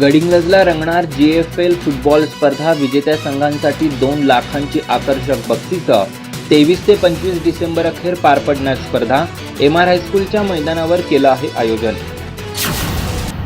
गडिंग्लजला रंगणार जी F L football स्पर्धा विजेत्या संघांसाठी दोन लाखांची आकर्षक बक्षिसं. तेवीस ते पंचवीस डिसेंबर अखेर पार पडणार स्पर्धा. एम आर हायस्कूलच्या मैदानावर केलं आहे आयोजन.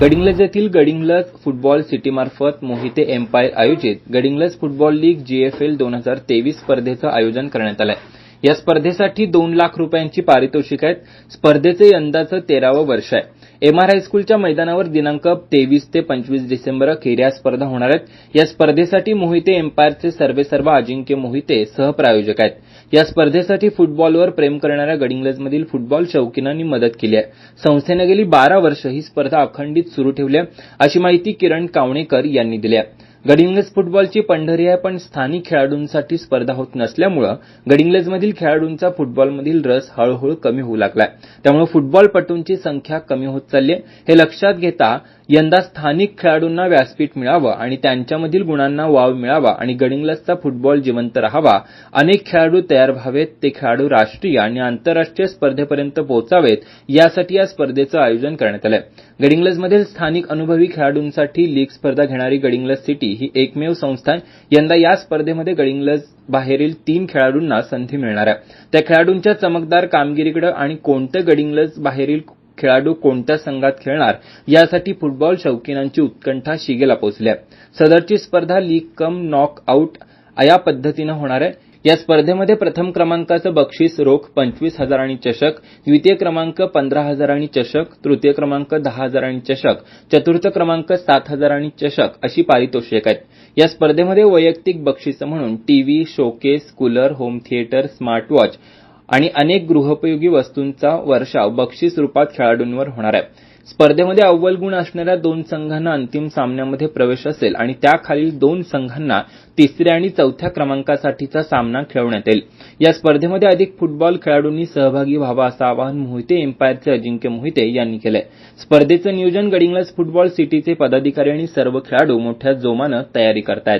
गडिंग्लज येथील गडिंग्लज फुटबॉल सिटीमार्फत मोहिते एम्पायर आयोजित. Gadhinglaj football league G F L दोन हजार तेवीस स्पर्धेचं आयोजन करण्यात आलंय. या स्पर्धेसाठी दोन लाख रुपयांची पारितोषिक आहेत. स्पर्धेचं यंदाचं तेरावं वर्ष आहे. एम आर हायस्कूलच्या मैदानावर दिनांक तेवीस ते पंचवीस डिसेंबर अखेर या स्पर्धा होणार आहेत. या स्पर्धेसाठी मोहिते एम्पायरचे सर्वेसर्वा अजिंक्य मोहिते सहप्रायोजक आहेत. या स्पर्धेसाठी फुटबॉलवर प्रेम करणाऱ्या गडिंग्लजमधील फुटबॉल शौकीनांनी मदत केली आहे. संस्थेनं गेली बारा वर्ष ही स्पर्धा अखंडित सुरू ठेवली आहे अशी माहिती किरण कावणेकर यांनी दिली आहे. गडिंग्लज फुटबॉलची पंढरी आहे पण स्थानिक खेळाडूंसाठी स्पर्धा होत नसल्यामुळं गडिंग्लजमधील खेळाडूंचा फुटबॉलमधील रस हळूहळू कमी होऊ लागलाय. त्यामुळे फुटबॉलपटूंची संख्या कमी होत चालली आहे. हे लक्षात घेता यंदा स्थानिक खेळाडूंना व्यासपीठ मिळावं आणि त्यांच्यामधील गुणांना वाव मिळावा आणि गडिंग्लजचा फुटबॉल जिवंत राहावा. अनेक खेळाडू तयार व्हावेत ते खेळाडू राष्ट्रीय आणि आंतरराष्ट्रीय स्पर्धेपर्यंत पोहोचावेत यासाठी या स्पर्धेचं आयोजन करण्यात आलंय. गडिंग्लजमधील स्थानिक अनुभवी खेळाडूंसाठी लीग स्पर्धा घेणारी गडिंग्लज सिटी ही एकमेव संस्था यंदा या स्पर्धेमध्ये गडिंग्लज बाहेरील तीन खेळाडूंना संधी मिळणार आहे. त्या खेळाडूंच्या चमकदार कामगिरीकडे आणि कोणतं गडिंग्लज बाहेरील खेळाडू कोणत्या संघात खेळणार यासाठी फुटबॉल शौकीनांची उत्कंठा शिगेला पोहोचली आहे. सदरची स्पर्धा लीग कम नॉक आऊट या पद्धतीनं होणार आहे. या स्पर्धेमध्ये प्रथम क्रमांकाचं बक्षीस रोख पंचवीस हजार आणि चषक द्वितीय क्रमांक पंधरा हजार आणि चषक तृतीय क्रमांक दहा हजार आणि चषक चतुर्थ क्रमांक सात हजार आणि चषक अशी पारितोषिक आहेत. या स्पर्धेमध्ये वैयक्तिक बक्षिसं म्हणून TV showcase cooler home theatre smart watch आणि अनेक गृहोपयोगी वस्तूंचा वर्षाव बक्षीस रूपात खेळाडूंवर होणार आहे. स्पर्धेमध्ये अव्वल गुण असणाऱ्या दोन संघांना अंतिम सामन्यामध्ये प्रवेश असेल आणि त्याखालील दोन संघांना तिसऱ्या आणि चौथ्या क्रमांकासाठीचा सामना खेळवण्यात येईल. या स्पर्धेमध्ये अधिक फुटबॉल खेळाडूंनी सहभागी व्हावा असं आवाहन मोहिते एम्पायरचे अजिंक्य मोहिते यांनी केलंय. स्पर्धेचं नियोजन गडिंग्लज फुटबॉल सिटीचे पदाधिकारी आणि सर्व खेळाडू मोठ्या जोमानं तयारी करतायत.